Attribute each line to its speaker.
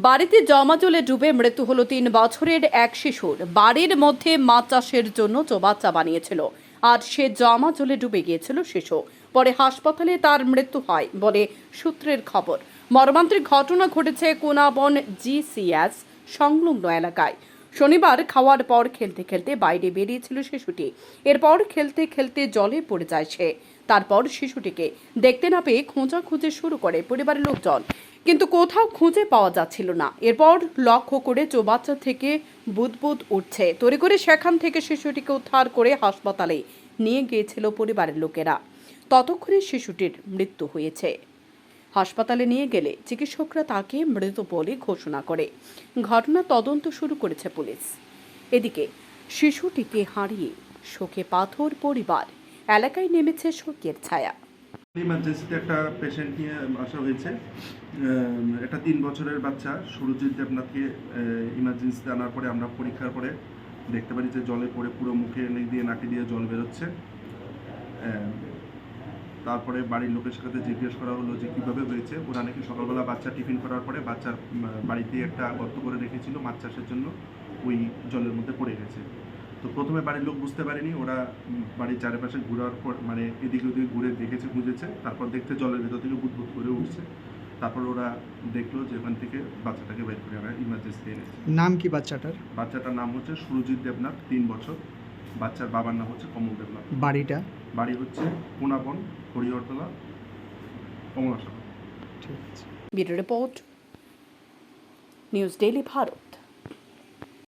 Speaker 1: বাড়িতে জমা জলে ডুবে মৃত্যু হল তিন বছরের এক শিশুর। বাড়ির মধ্যে মাছ চাষের জন্য চোবাচ্চা বানিয়েছিল। আর সে জমা জলে ডুবে গিয়েছিল শিশু। পরে হাসপাতালে তার মৃত্যু হয় বলে সূত্রের খবর। মর্মান্তিক ঘটনা ঘটেছে কোনাবন জিসিএস সংলগ্ন এলাকায়। শনিবার খাওয়ার পর খেলতে খেলতে বাইরে বেরিয়েছিল শিশুটি। এরপর খেলতে খেলতে জলে পড়ে যায় সে। তারপর শিশুটিকে দেখতে না পেয়ে খোঁজাখুঁজি শুরু করে পরিবারের লোকজন। কিন্তু কোথাও খুঁজে পাওয়া যাচ্ছিল না। এরপর লক্ষ্য করে চৌবাচ্চা থেকে বুদবুদ উঠছে। তড়ি করে সেখান থেকে শিশুটিকে উদ্ধার করে হাসপাতালে নিয়ে গিয়েছিল পরিবারের লোকেরা। ততক্ষণে শিশুটির মৃত্যু হয়েছে। হাসপাতালে নিয়ে গেলে চিকিৎসকরা তাকে মৃত বলে ঘোষণা করে। ঘটনা তদন্ত শুরু করেছে পুলিশ। এদিকে শিশুটিকে হারিয়ে শোকে পাথর পরিবার এলাকায় নেমেছে শোকের ছায়া।
Speaker 2: ইমার্জেন্সিতে একটা পেশেন্ট নিয়ে আসা হয়েছে। একটা তিন বছরের বাচ্চা সুরজিৎ দেবনাথকে ইমার্জেন্সিতে আনার পরে আমরা পরীক্ষার পরে দেখতে পারি যে জলে পড়ে পুরো মুখে দিয়ে নাকি দিয়ে জল বেরোচ্ছে। তারপরে বাড়ির লোকের সাথে জিজ্ঞেস করা হলো যে কীভাবে হয়েছে। ওরা নাকি সকালবেলা বাচ্চা টিফিন করার পরে বাচ্চার বাড়িতে একটা গর্ত করে রেখেছিল মাছ চাষের জন্য ওই জলের মধ্যে পড়ে গেছে। তো প্রথমে বাড়ির লোক বুঝতে পারেনি ওরা বাড়ির চারিপাশে ঘোরার পর মানে এদিকে ওদিকে ঘুরে দেখেছে খুঁজেছে তারপর দেখতে জলের ভেতর থেকে বুদবুদ করে উঠছে। তারপর ওরা দেখল যে ওখান থেকে বাচ্চাটাকে বের করে আমরা ইমার্জেন্সি এনেছে।
Speaker 3: নাম কি বাচ্চাটার?
Speaker 2: বাচ্চাটার নাম হচ্ছে সুরজিৎ দেবনাথ তিন বছর। বাচ্চার বাবার নাম হচ্ছে কমল দেবনাথ।
Speaker 3: বাড়িটা?
Speaker 2: বাড়ি হচ্ছে কোনাবন হরিহরতলা কমলাসা।
Speaker 3: ঠিক আছে।
Speaker 1: Report news daily Bharat.